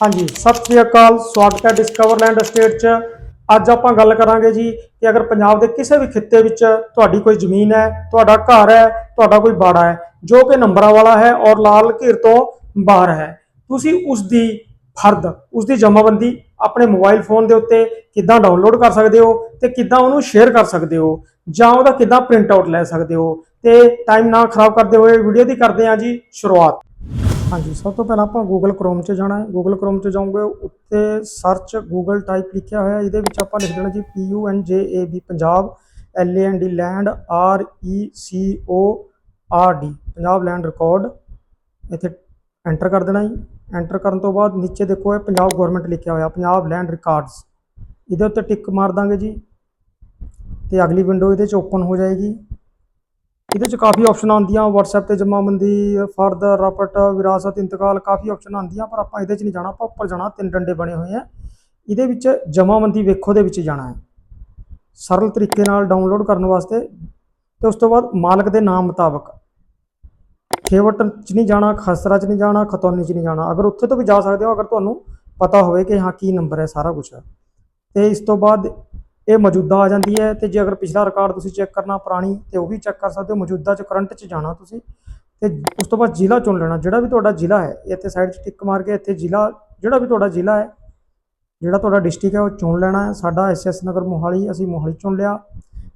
ਹਾਂਜੀ, ਸਤਿ ਸ੍ਰੀ ਅਕਾਲ, ਸਵਾਗਤ ਹੈ ਡਿਸਕਵਰਲੈਂਡ estate 'ਚ। ਅੱਜ ਆਪਾਂ ਗੱਲ ਕਰਾਂਗੇ ਜੀ ਕਿ ਅਗਰ ਪੰਜਾਬ ਦੇ ਕਿਸੇ ਵੀ ਖਿੱਤੇ ਵਿੱਚ ਤੁਹਾਡੀ ਕੋਈ ਜ਼ਮੀਨ ਹੈ, ਤੁਹਾਡਾ ਘਰ ਹੈ, ਤੁਹਾਡਾ ਕੋਈ ਬਾੜਾ ਹੈ, ਜੋ ਕਿ ਨੰਬਰਾਂ ਵਾਲਾ ਹੈ ਔਰ ਲਾਲ ਘੇਰ ਤੋਂ ਬਾਹਰ ਹੈ, ਤੁਸੀਂ ਉਸ ਦੀ ਫਰਦ, ਉਸ ਦੀ ਜਮ੍ਹਾਂਬੰਦੀ ਆਪਣੇ ਮੋਬਾਈਲ ਫੋਨ ਦੇ ਉੱਤੇ ਕਿੱਦਾਂ ਡਾਊਨਲੋਡ ਕਰ ਸਕਦੇ ਹੋ ਤੇ ਕਿੱਦਾਂ ਉਹਨੂੰ ਸ਼ੇਅਰ ਕਰ ਸਕਦੇ ਹੋ ਜਾਂ ਉਹਦਾ ਕਿੱਦਾਂ ਪ੍ਰਿੰਟ ਆਊਟ ਲੈ ਸਕਦੇ ਹੋ ਤੇ ਟਾਈਮ ਨਾ ਖਰਾਬ ਕਰਦੇ ਹੋਏ ਵੀਡੀਓ ਦੀ ਕਰਦੇ ਹਾਂ ਜੀ ਸ਼ੁਰੂਆਤ। ਹਾਂਜੀ, ਸਭ ਤੋਂ ਪਹਿਲਾਂ ਆਪਾਂ Google Chrome 'ਚ ਜਾਣਾ ਹੈ। Google Chrome 'ਚ ਜਾਓਗੇ, ਉੱਤੇ ਸਰਚ Google ਟਾਈਪ ਲਿਖਿਆ ਹੋਇਆ ਇਹਦੇ ਵਿੱਚ ਆਪਾਂ ਲਿਖ ਦੇਣਾ ਜੀ P U N J A B, Punjab L A N D land R E C O R D, Punjab land record ਇੱਥੇ ਐਂਟਰ ਕਰ ਦੇਣਾ ਜੀ। ਐਂਟਰ ਕਰਨ ਤੋਂ ਬਾਅਦ ਨੀਚੇ ਦੇਖੋ ਇਹ ਪੰਜਾਬ ਗਵਰਨਮੈਂਟ ਲਿਖਿਆ ਹੋਇਆ, ਪੰਜਾਬ ਲੈਂਡ ਰਿਕਾਰਡਸ ਇਹਦੇ ਉੱਤੇ ਟਿਕ ਮਾਰ ਦਾਂਗੇ ਜੀ। ਤੇ ਅਗਲੀ ਵਿੰਡੋ ਇਹਦੇ 'ਚ ਓਪਨ ਹੋ ਜਾਏਗੀ। ਇਹਦੇ 'ਚ ਕਾਫੀ ਆਪਸ਼ਨ ਆਉਂਦੀਆਂ, WhatsApp ਤੇ ਜਮ੍ਹਾਂਬੰਦੀ ਫਰਦਰ ਰਾਪਟ ਵਿਰਾਸਤ, ਇੰਤਕਾਲ, ਕਾਫੀ ਆਪਸ਼ਨ ਆਉਂਦੀਆਂ, ਪਰ ਆਪਾਂ ਇਹਦੇ 'ਚ ਨਹੀਂ ਜਾਣਾ, ਆਪਾਂ ਉੱਪਰ ਜਾਣਾ, ਤਿੰਨ ਡੰਡੇ ਬਣੇ ਹੋਏ ਆ। ਇਹਦੇ ਵਿੱਚ ਜਮ੍ਹਾਂਬੰਦੀ ਵੇਖੋ ਦੇ ਵਿੱਚ ਜਾਣਾ ਹੈ। ਸਰਲ ਤਰੀਕੇ ਨਾਲ ਡਾਊਨਲੋਡ ਕਰਨ ਵਾਸਤੇ ਤੇ ਉਸ ਤੋਂ ਬਾਅਦ ਮਾਲਕ ਦੇ ਨਾਮ ਮੁਤਾਬਕ। ਖੇਵਟ 'ਚ ਨਹੀਂ ਜਾਣਾ, ਖਸਰਾ 'ਚ ਨਹੀਂ ਜਾਣਾ, ਖਤੌਨੀ 'ਚ ਨਹੀਂ ਜਾਣਾ। ਅਗਰ ਉੱਥੇ ਤੋਂ ਵੀ ਜਾ ਸਕਦੇ ਹੋ, ਅਗਰ ਤੁਹਾਨੂੰ ਪਤਾ ਹੋਵੇ ਕਿ ਹਾਂ, ਕੀ ਨੰਬਰ ਹੈ ਸਾਰਾ ਕੁਝ ਤੇ ਇਸ ਤੋਂ ਬਾਅਦ ਇਹ ਮੌਜੂਦਾ ਆ ਜਾਂਦੀ ਹੈ ਤੇ ਜੇ ਅਗਰ ਪਿਛਲਾ ਰਿਕਾਰਡ ਤੁਸੀਂ ਚੈੱਕ ਕਰਨਾ ਪੁਰਾਣੀ ਤੇ ਉਹ ਵੀ ਚੈੱਕ ਕਰ ਸਕਦੇ ਹੋ, ਮੌਜੂਦਾ ਚ ਕਰੰਟ ਚ ਜਾਣਾ ਤੁਸੀਂ ਤੇ ਉਸ ਤੋਂ ਬਾਅਦ ਜ਼ਿਲ੍ਹਾ ਚੁਣ ਲੈਣਾ, ਜਿਹੜਾ ਵੀ ਤੁਹਾਡਾ ਜ਼ਿਲ੍ਹਾ ਹੈ, ਇਹ ਇੱਥੇ ਸਾਈਡ 'ਚ ਟਿਕ ਮਾਰ ਕੇ ਇੱਥੇ ਜ਼ਿਲ੍ਹਾ, ਜਿਹੜਾ ਵੀ ਤੁਹਾਡਾ ਜ਼ਿਲ੍ਹਾ ਹੈ, ਜਿਹੜਾ ਤੁਹਾਡਾ ਡਿਸਟ੍ਰਿਕਟ ਹੈ ਉਹ ਚੁਣ ਲੈਣਾ ਹੈ। ਸਾਡਾ ਐਸਐਸ ਨਗਰ ਮੋਹਾਲੀ, ਅਸੀਂ ਮੋਹਾਲੀ ਚੁਣ ਲਿਆ।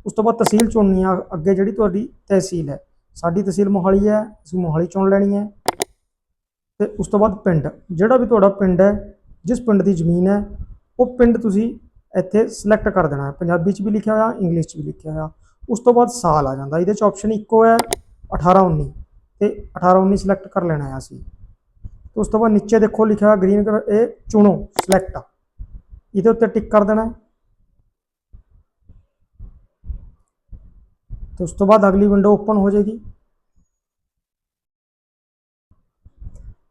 ਉਸ ਤੋਂ ਬਾਅਦ ਤਹਿਸੀਲ ਚੁਣਨੀ ਆ, ਅੱਗੇ ਜਿਹੜੀ ਤੁਹਾਡੀ ਤਹਿਸੀਲ ਹੈ। ਸਾਡੀ ਤਹਿਸੀਲ ਮੋਹਾਲੀ ਹੈ, ਅਸੀਂ ਮੋਹਾਲੀ ਚੁਣ ਲੈਣੀ ਹੈ। ਤੇ ਉਸ ਤੋਂ ਬਾਅਦ ਪਿੰਡ, ਜਿਹੜਾ ਵੀ ਤੁਹਾਡਾ ਪਿੰਡ ਹੈ, ਜਿਸ ਪਿੰਡ ਦੀ ਜ਼ਮੀਨ ਹੈ, ਉਹ ਪਿੰਡ ਤੁਸੀਂ ਇੱਥੇ ਸਿਲੈਕਟ ਕਰ ਦੇਣਾ ਹੈ। ਪੰਜਾਬੀ 'ਚ ਵੀ ਲਿਖਿਆ ਹੋਇਆ ਇੰਗਲਿਸ਼ 'ਚ ਵੀ ਲਿਖਿਆ ਹੋਇਆ। ਉਸ ਤੋਂ ਬਾਅਦ ਸਾਲ ਆ ਜਾਂਦਾ। ਇਹਦੇ 'ਚ ਆਪਸ਼ਨ ਇੱਕੋ ਹੈ 18 19 ਤੇ 18 19 ਸਿਲੈਕਟ ਕਰ ਲੈਣਾ ਹੈ ਅਸੀਂ। ਤੇ ਉਸ ਤੋਂ ਬਾਅਦ ਨੀਚੇ ਦੇਖੋ ਲਿਖਿਆ ਹੋਇਆ ਗ੍ਰੀਨ ਕਲਰ ਇਹ ਚੁਣੋ ਸਿਲੈਕਟ ਇਹਦੇ ਉੱਤੇ ਟਿਕ ਕਰ ਦੇਣਾ ਹੈ। ਤੇ ਉਸ ਤੋਂ ਬਾਅਦ ਅਗਲੀ ਵਿੰਡੋ ਓਪਨ ਹੋ ਜਾਏਗੀ।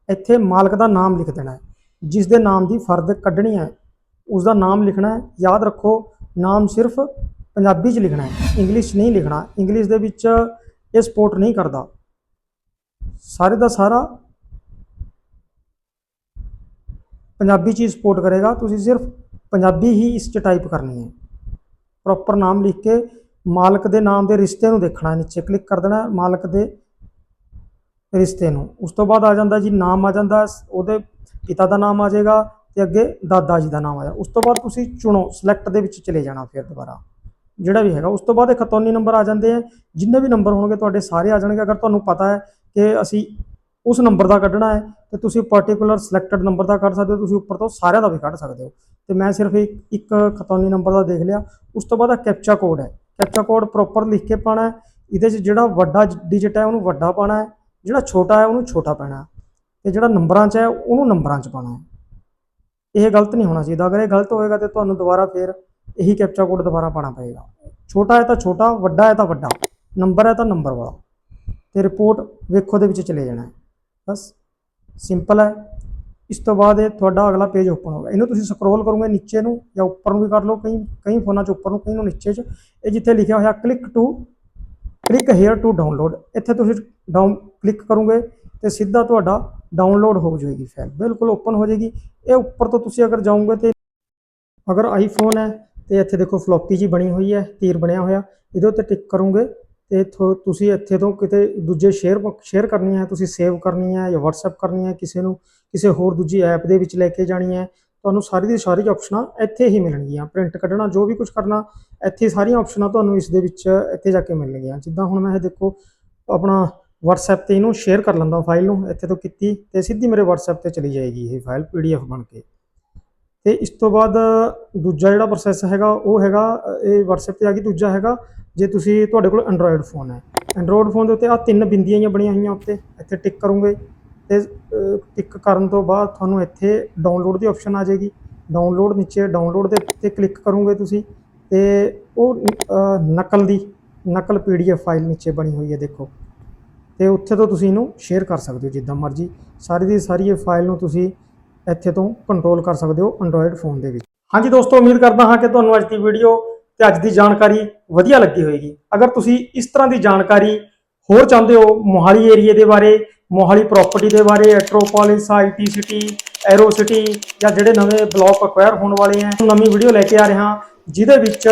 ਇੱਥੇ ਮਾਲਕ ਦਾ ਨਾਮ ਲਿਖ ਦੇਣਾ ਹੈ। ਜਿਸ ਦੇ ਨਾਮ ਦੀ ਫਰਦ ਕੱਢਣੀ ਹੈ। ਉਸ ਦਾ ਨਾਮ ਲਿਖਣਾ ਹੈ। ਯਾਦ ਰੱਖੋ, ਨਾਮ ਸਿਰਫ ਪੰਜਾਬੀ 'ਚ ਲਿਖਣਾ ਹੈ। ਇੰਗਲਿਸ਼ 'ਚ ਨਹੀਂ ਲਿਖਣਾ। ਇੰਗਲਿਸ਼ ਦੇ ਵਿੱਚ ਇਹ ਸਪੋਰਟ ਨਹੀਂ ਕਰਦਾ। ਸਾਰੇ ਦਾ ਸਾਰਾ ਪੰਜਾਬੀ 'ਚ ਹੀ ਸਪੋਰਟ ਕਰੇਗਾ। ਤੁਸੀਂ ਸਿਰਫ ਪੰਜਾਬੀ ਹੀ ਇਸ 'ਚ ਟਾਈਪ ਕਰਨੀ ਹੈ। ਪ੍ਰੋਪਰ ਨਾਮ ਲਿਖ ਕੇ ਮਾਲਕ ਦੇ ਨਾਮ ਦੇ ਰਿਸ਼ਤੇ ਨੂੰ ਦੇਖਣਾ ਹੈ। ਨੀਚੇ ਕਲਿੱਕ ਕਰ ਦੇਣਾ ਮਾਲਕ ਦੇ ਰਿਸ਼ਤੇ ਨੂੰ। ਉਸ ਤੋਂ ਬਾਅਦ ਆ ਜਾਂਦਾ ਜੀ, ਨਾਮ ਆ ਜਾਂਦਾ। ਉਹਦੇ ਪਿਤਾ ਦਾ ਨਾਮ ਆ ਜਾਏਗਾ। ਤੇ ਅੱਗੇ ਦਾਦਾ ਜੀ ਦਾ ਨਾਮ ਆਇਆ। ਉਸ ਤੋਂ ਬਾਅਦ ਤੁਸੀਂ ਚੁਣੋ ਸਿਲੈਕਟ ਦੇ ਵਿੱਚ ਚਲੇ ਜਾਣਾ ਫਿਰ ਦੁਬਾਰਾ। ਜਿਹੜਾ ਵੀ ਹੈਗਾ, ਉਸ ਤੋਂ ਬਾਅਦ ਇਹ ਖਤੌਨੀ ਨੰਬਰ ਆ ਜਾਂਦੇ ਆ। ਜਿੰਨੇ ਵੀ ਨੰਬਰ ਹੋਣਗੇ, ਤੁਹਾਡੇ ਸਾਰੇ ਆ ਜਾਣਗੇ। ਅਗਰ ਤੁਹਾਨੂੰ ਪਤਾ ਹੈ ਕਿ ਅਸੀਂ ਉਸ ਨੰਬਰ ਦਾ ਕੱਢਣਾ ਹੈ, ਤੇ ਤੁਸੀਂ ਪਾਰਟਿਕੂਲਰ ਸਿਲੈਕਟਡ ਨੰਬਰ ਦਾ ਕੱਢ ਸਕਦੇ ਹੋ, ਤੁਸੀਂ ਉੱਪਰ ਤੋਂ ਸਾਰਿਆਂ ਦਾ ਵੀ ਕੱਢ ਸਕਦੇ ਹੋ। ਤੇ ਮੈਂ ਸਿਰਫ ਇੱਕ ਇੱਕ ਖਤੌਨੀ ਨੰਬਰ ਦਾ ਦੇਖ ਲਿਆ। ਉਸ ਤੋਂ ਬਾਅਦ ਆ ਕੈਪਚਾ ਕੋਡ ਹੈ। ਕੈਪਚਾ ਕੋਡ ਪ੍ਰੋਪਰ ਲਿਖ ਕੇ ਪਾਣਾ ਹੈ। ਇਹਦੇ 'ਚ ਜਿਹੜਾ ਵੱਡਾ ਡਿਜਿਟ ਹੈ, ਉਹਨੂੰ ਵੱਡਾ ਪਾਣਾ ਹੈ। ਜਿਹੜਾ ਛੋਟਾ ਹੈ, ਉਹਨੂੰ ਛੋਟਾ ਪਾਣਾ ਹੈ। ਤੇ ਜਿਹੜਾ ਨੰਬਰਾਂ 'ਚ ਹੈ, ਉਹਨੂੰ ਨੰਬਰਾਂ 'ਚ ਪਾਣਾ ਹੈ। ਇਹ ਗਲਤ ਨਹੀਂ ਹੋਣਾ ਚਾਹੀਦਾ। ਅਗਰ ਇਹ ਗਲਤ ਹੋਏਗਾ ਤੇ ਤੁਹਾਨੂੰ ਦੁਬਾਰਾ ਫੇਰ ਇਹੀ ਕੈਪਚਾ ਕੋਡ ਦੁਬਾਰਾ ਪਾਣਾ ਪਏਗਾ। ਛੋਟਾ ਹੈ ਤਾਂ ਛੋਟਾ, ਵੱਡਾ ਹੈ ਤਾਂ ਵੱਡਾ। ਨੰਬਰ ਹੈ ਤਾਂ ਨੰਬਰ ਵਾਲਾ। ਤੇ ਰਿਪੋਰਟ ਵੇਖੋ ਦੇ ਵਿੱਚ ਚਲੇ ਜਾਣਾ ਹੈ। ਬਸ ਸਿੰਪਲ ਹੈ। ਇਸ ਤੋਂ ਬਾਅਦ ਇਹ ਤੁਹਾਡਾ ਅਗਲਾ ਪੇਜ ਓਪਨ ਹੋਗਾ ਇਹਨੂੰ ਤੁਸੀਂ ਸਕਰੋਲ ਕਰੋਗੇ ਨੀਚੇ ਨੂੰ ਜਾਂ ਉੱਪਰ ਨੂੰ ਵੀ ਕਰ ਲਓ। ਕਈ ਕਈ ਫੋਨਾਂ 'ਚ ਉੱਪਰ ਨੂੰ, ਕਈ ਨੂੰ ਨੀਚੇ 'ਚ। ਇਹ ਜਿੱਥੇ ਲਿਖਿਆ ਹੋਇਆ click to click here to download ਇੱਥੇ ਤੁਸੀਂ ਡਾਊਨ ਕਲਿੱਕ ਕਰੋਗੇ। ਤੇ ਸਿੱਧਾ ਤੁਹਾਡਾ ਡਾਊਨਲੋਡ ਹੋ ਜਾਏਗੀ ਫਾਈਲ ਬਿਲਕੁਲ ਓਪਨ ਹੋ ਜਾਏਗੀ। ਇਹ ਉੱਪਰ ਤੋਂ ਤੁਸੀਂ ਅਗਰ ਜਾਓਗੇ ਤੇ ਅਗਰ ਆਈਫੋਨ ਹੈ ਤੇ ਇੱਥੇ ਦੇਖੋ ਫਲੋਪੀ ਜੀ ਬਣੀ ਹੋਈ ਹੈ, ਤੀਰ ਬਣਿਆ ਹੋਇਆ। ਇਹਦੇ ਉੱਤੇ ਟਿਕ ਕਰੋਗੇ ਤੇ ਥੋ- ਤੁਸੀਂ ਇੱਥੇ ਤੋਂ ਕਿਤੇ ਦੂਜੇ ਸ਼ੇਅਰ ਸ਼ੇਅਰ ਕਰਨੀ ਹੈ, ਤੁਸੀਂ ਸੇਵ ਕਰਨੀ ਹੈ ਜਾਂ WhatsApp ਕਰਨੀ ਹੈ ਕਿਸੇ ਨੂੰ, ਕਿਸੇ ਹੋਰ ਦੂਜੀ ਐਪ ਦੇ ਵਿੱਚ ਲੈ ਕੇ ਜਾਣੀ ਹੈ, ਤੁਹਾਨੂੰ ਸਾਰੀ ਦੀ ਸਾਰੀ ਆਪਸ਼ਨਾਂ ਇੱਥੇ ਹੀ ਮਿਲਣਗੀਆਂ। ਪ੍ਰਿੰਟ ਕੱਢਣਾ, ਜੋ ਵੀ ਕੁਝ ਕਰਨਾ, ਇੱਥੇ ਸਾਰੀਆਂ ਆਪਸ਼ਨਾਂ ਤੁਹਾਨੂੰ ਇਸ ਦੇ ਵਿੱਚ ਇੱਥੇ ਜਾ ਕੇ ਮਿਲਣਗੀਆਂ। ਜਿੱਦਾਂ ਹੁਣ ਮੈਂ ਇਹ ਦੇਖੋ ਆਪਣਾ WhatsApp ਤੇ ਇਹਨੂੰ ਸ਼ੇਅਰ ਕਰ ਲੈਂਦਾ ਫਾਈਲ ਨੂੰ, ਇੱਥੇ ਤੋਂ ਕੀਤੀ ਤੇ ਸਿੱਧੀ ਮੇਰੇ WhatsApp ਤੇ ਚਲੀ ਜਾਏਗੀ ਇਹ ਫਾਈਲ PDF ਬਣ ਕੇ। ਤੇ ਇਸ ਤੋਂ ਬਾਅਦ ਦੂਜਾ ਜਿਹੜਾ ਪ੍ਰੋਸੈਸ ਹੈਗਾ, ਉਹ ਹੈਗਾ, ਇਹ WhatsApp ਤੇ ਆ ਗਈ ਦੂਜਾ ਹੈਗਾ, ਜੇ ਤੁਸੀਂ ਤੁਹਾਡੇ ਕੋਲ Android ਫੋਨ ਹੈ। Android ਫੋਨ ਦੇ ਉੱਤੇ ਆ ਤਿੰਨ ਬਿੰਦੀਆਂ ਜਿਹੀਆਂ ਬਣੀਆਂ ਹੋਈਆਂ ਉੱਤੇ, ਇੱਥੇ ਟਿਕ ਕਰੋਗੇ। ਤੇ ਟਿਕ ਕਰਨ ਤੋਂ ਬਾਅਦ ਤੁਹਾਨੂੰ ਇੱਥੇ ਡਾਊਨਲੋਡ ਦੀ ਆਪਸ਼ਨ ਆ ਜਾਏਗੀ। ਡਾਊਨਲੋਡ ਨੀਚੇ ਡਾਊਨਲੋਡ ਦੇ ਉੱਤੇ ਕਲਿੱਕ ਕਰੋਗੇ ਤੁਸੀਂ। ਤੇ ਉਹ ਨਕਲ ਦੀ, ਨਕਲ PDF ਫਾਈਲ ਨੀਚੇ ਬਣੀ ਹੋਈ ਹੈ, ਦੇਖੋ। ਤੇ ਉੱਥੇ ਤੋਂ ਤੁਸੀਂ ਇਹਨੂੰ ਸ਼ੇਅਰ ਕਰ ਸਕਦੇ ਹੋ ਜਿੱਦਾਂ ਮਰਜ਼ੀ। ਸਾਰੀ ਦੀ ਸਾਰੀ ਇਹ ਫਾਈਲ ਨੂੰ ਤੁਸੀਂ ਇੱਥੇ ਤੋਂ ਕੰਟਰੋਲ ਕਰ ਸਕਦੇ ਹੋ ਐਂਡਰੋਇਡ ਫੋਨ ਦੇ ਵਿੱਚ। ਹਾਂਜੀ ਦੋਸਤੋ, ਉਮੀਦ ਕਰਦਾ ਹਾਂ ਕਿ ਤੁਹਾਨੂੰ ਅੱਜ ਦੀ ਵੀਡੀਓ ਤੇ ਅੱਜ ਦੀ ਜਾਣਕਾਰੀ ਵਧੀਆ ਲੱਗੀ ਹੋਵੇਗੀ। ਅਗਰ ਤੁਸੀਂ ਇਸ ਤਰ੍ਹਾਂ ਦੀ ਜਾਣਕਾਰੀ ਹੋਰ ਚਾਹੁੰਦੇ ਹੋ ਮੋਹਾਲੀ ਏਰੀਏ ਦੇ ਬਾਰੇ, ਮੋਹਾਲੀ ਪ੍ਰਾਪਰਟੀ ਦੇ ਬਾਰੇ Aerotropolis IT city aero city ਜਾਂ ਜਿਹੜੇ ਨਵੇਂ ਬਲਾਕ ਅਕਵਾਇਰ ਹੋਣ ਵਾਲੇ ਆ ਨਵੀਂ ਵੀਡੀਓ ਲੈ ਕੇ ਆ ਰਿਹਾ, ਜਿਹਦੇ ਵਿੱਚ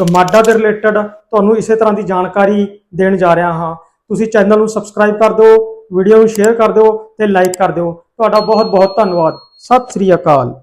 ਗਮਾਡਾ ਦੇ ਰਿਲੇਟਡ ਤੁਹਾਨੂੰ ਇਸੇ ਤਰ੍ਹਾਂ ਦੀ ਜਾਣਕਾਰੀ ਦੇਣ ਜਾ ਰਿਹਾ ਹਾਂ। ਤੁਸੀਂ ਚੈਨਲ ਨੂੰ ਸਬਸਕ੍ਰਾਈਬ ਕਰ ਦਿਓ, ਵੀਡੀਓ ਨੂੰ ਸ਼ੇਅਰ ਕਰ ਦਿਓ ਤੇ ਲਾਈਕ ਕਰ ਦਿਓ। ਤੁਹਾਡਾ ਬਹੁਤ ਬਹੁਤ ਧੰਨਵਾਦ। ਸਤਿ ਸ੍ਰੀ ਅਕਾਲ।